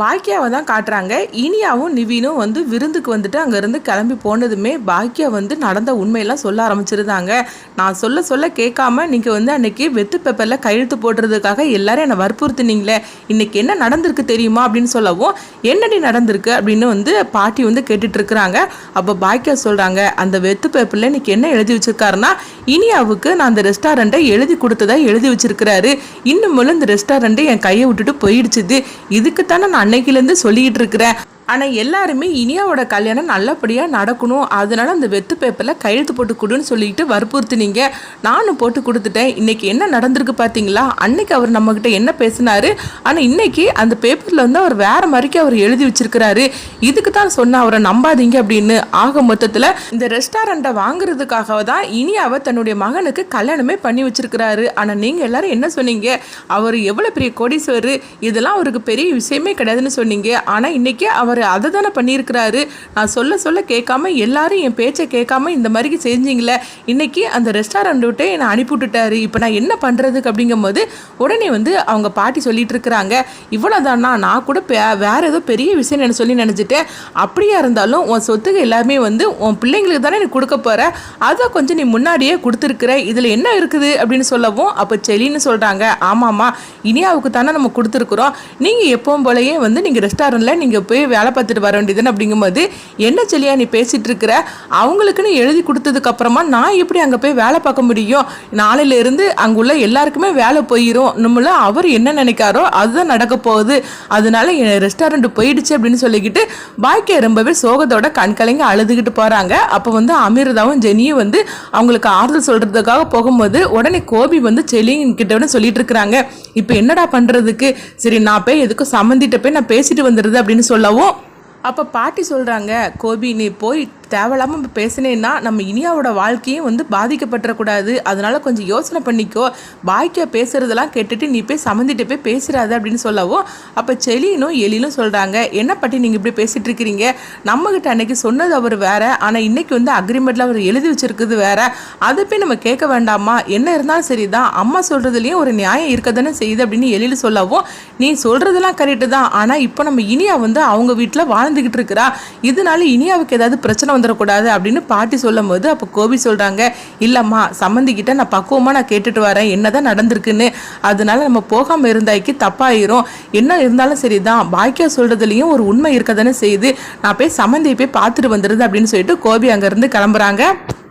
பாக்கியாவை தான் காட்டுறாங்க. இனியாவும் நிவினும் வந்து விருந்துக்கு வந்துட்டு அங்கேருந்து கிளம்பி போனதுமே பாக்கியா வந்து நடந்த உண்மையெல்லாம் சொல்ல ஆரம்பிச்சிருந்தாங்க. நான் சொல்ல சொல்ல கேட்காம நீங்கள் வந்து அன்னைக்கு வெத்து பேப்பரில் கையெழுத்து போடுறதுக்காக எல்லாரும் என்னை வற்புறுத்துனீங்களே. இன்னைக்கு என்ன நடந்திருக்கு தெரியுமா அப்படின்னு சொல்லவும் என்னடி நடந்திருக்கு அப்படின்னு வந்து பாட்டி வந்து கேட்டுட்டு இருக்கிறாங்க. அப்போ பாக்கியா சொல்கிறாங்க அந்த வெத்து பேப்பரில் இன்னைக்கு என்ன எழுதி வச்சிருக்காருன்னா இனியாவுக்கு நான் அந்த ரெஸ்டாரண்ட்டை எழுதி கொடுத்ததா எழுதி வச்சிருக்கிறாரு. இன்னும் இந்த ரெஸ்டாரண்ட்டு என் கையை விட்டுட்டு போயிடுச்சுது. இதுக்கு தானே நான் அன்னைக்கிலேருந்து சொல்லிக்கிட்டு இருக்கிறேன். ஆனால் எல்லாருமே இனியாவோட கல்யாணம் நல்லபடியாக நடக்கணும். அதனால அந்த வெத்து பேப்பரில் கையெழுத்து போட்டு கொடுன்னு சொல்லிட்டு வற்புறுத்துனீங்க. நானும் போட்டு கொடுத்துட்டேன். இன்றைக்கி என்ன நடந்திருக்கு பார்த்தீங்களா அன்னைக்கு அவர் நம்மக்கிட்ட என்ன பேசினார்? ஆனால் இன்னைக்கு அந்த பேப்பரில் வந்து அவர் வேறு மாதிரிக்கு அவர் எழுதி வச்சிருக்கிறாரு. இதுக்கு தான் சொன்ன அவரை நம்பாதீங்க அப்படின்னு. ஆக மொத்தத்தில் இந்த ரெஸ்டாரண்ட்டை வாங்குறதுக்காக தான் இனியாவை தன்னுடைய மகனுக்கு கல்யாணமே பண்ணி வச்சிருக்கிறாரு. ஆனால் நீங்கள் எல்லாரும் என்ன சொன்னீங்க? அவர் எவ்வளோ பெரிய கோடீஸ்வரர். இதெல்லாம் அவருக்கு பெரிய விஷயமே கிடையாதுன்னு சொன்னீங்க. ஆனால் இன்றைக்கி அவர் அதை தானே பண்ணியிருக்கிறாரு. நான் சொல்ல சொல்ல கேட்காம எல்லாரும் என் பேச்சை கேட்காம இந்த மாதிரி செஞ்சீங்களே. இன்றைக்கி அந்த ரெஸ்டாரண்ட் விட்டு என்னை அனுப்பி விட்டுட்டாரு இப்போ நான் என்ன பண்ணுறதுக்கு அப்படிங்கும்போது உடனே வந்து அவங்க பாட்டி சொல்லிட்டு இருக்கிறாங்க. இவ்வளோதானா நான் கூட பே- வேற ஏதோ பெரிய விஷயம் நான் சொல்லி நினச்சிட்டேன் அப்படியா இருந்தாலும் உன் சொத்துக்கு எல்லாமே வந்து உன் பிள்ளைங்களுக்கு தானே நீ கொடுக்க போகிற அதை கொஞ்சம் நீ முன்னாடியே கொடுத்துருக்குற. இதில் என்ன இருக்குது அப்படின்னு சொல்லவும் அப்போ செலின்னு சொல்கிறாங்க ஆமாம்மா இனியாவுக்கு தானே நம்ம கொடுத்துருக்குறோம். நீங்கள் எப்பவும் போலயே வந்து நீங்கள் ரெஸ்டாரண்ட்டில் நீங்கள் போய் வேலை பார்த்துட்டு வர வேண்டியதுன்னு அப்படிங்கும்போது என்ன செலியா நீ பேசிட்டு இருக்கிற அவங்களுக்குன்னு எழுதி கொடுத்ததுக்கு அப்புறமா நான் எப்படி அங்கே போய் வேலை பார்க்க முடியும்? நாளையிலேருந்து அங்குள்ள எல்லாருக்குமே வேலை போயிடும் நம்மள அவர் என்ன நினைக்காரோ அதுதான் நடக்க போகுது. அதனால என் ரெஸ்டாரண்ட் போயிடுச்சு அப்படின்னு சொல்லிக்கிட்டு பாக்கிய ரொம்பவே சோகத்தோட கண்கலைங்க அழுதுகிட்டு போறாங்க. அப்போ வந்து அமிர்தாவும் ஜெனியும் வந்து அவங்களுக்கு ஆறுதல் சொல்றதுக்காக போகும்போது உடனே கோபி வந்து செலிங்கிட்ட சொல்லிட்டு இருக்கிறாங்க இப்போ என்னடா பண்றதுக்கு? சரி நான் போய் எதுக்கும் சம்மந்திட்ட போய் நான் பேசிட்டு வந்துடுது அப்படின்னு சொல்லவும் அப்போ பாட்டி சொல்கிறாங்க கோபி நீ போய் தேவையில்லாமல் இப்போ பேசினேன்னா நம்ம இனியாவோட வாழ்க்கையும் வந்து பாதிக்கப்பட்டுறக்கூடாது. அதனால் கொஞ்சம் யோசனை பண்ணிக்கோ. பாக்கியா பேசுறதெல்லாம் கேட்டுட்டு நீ போய் சம்மந்திட்டு போய் பேசுறாத அப்படின்னு சொல்லவும் அப்போ செலினும் எலினும் சொல்கிறாங்க என்ன பட்டி நீங்கள் இப்படி பேசிகிட்டு இருக்கிறீங்க நம்மகிட்ட அன்னைக்கு சொன்னது அவர் வேற ஆனால் இன்னைக்கு வந்து அக்ரிமெண்ட்டில் அவர் எழுதி வச்சிருக்குது வேற. அதை போய் நம்ம கேட்க வேண்டாமா? என்ன இருந்தாலும் சரிதான். அம்மா சொல்கிறதுலேயும் ஒரு நியாயம் இருக்க தானே செய்யுது அப்படின்னு எழில் சொல்லவும் நீ சொல்கிறதெல்லாம் கரெக்டு தான். ஆனால் இப்போ நம்ம இனியா வந்து அவங்க வீட்டில் வாழ்ந்துக்கிட்டு இருக்கிறா. இதனால இனியாவுக்கு ஏதாவது பிரச்சனை வந்துடக்கூடாது அப்படின்னு பாட்டி சொல்லும் போது அப்போ கோபி சொல்கிறாங்க இல்லைம்மா சம்மந்திக்கிட்ட நான் பக்குவமாக நான் கேட்டுட்டு வரேன். என்னதான் நடந்திருக்குன்னு. அதனால நம்ம போகாமல் இருந்தாய்க்கு தப்பாயிரும். என்ன இருந்தாலும் சரி தான் பாக்கியா சொல்கிறதுலையும் ஒரு உண்மை இருக்க தானே செய்யுது. நான் போய் சம்மந்தியை போய் பார்த்துட்டு வந்துடுது அப்படின்னு சொல்லிட்டு கோபி அங்கேருந்து கிளம்புறாங்க.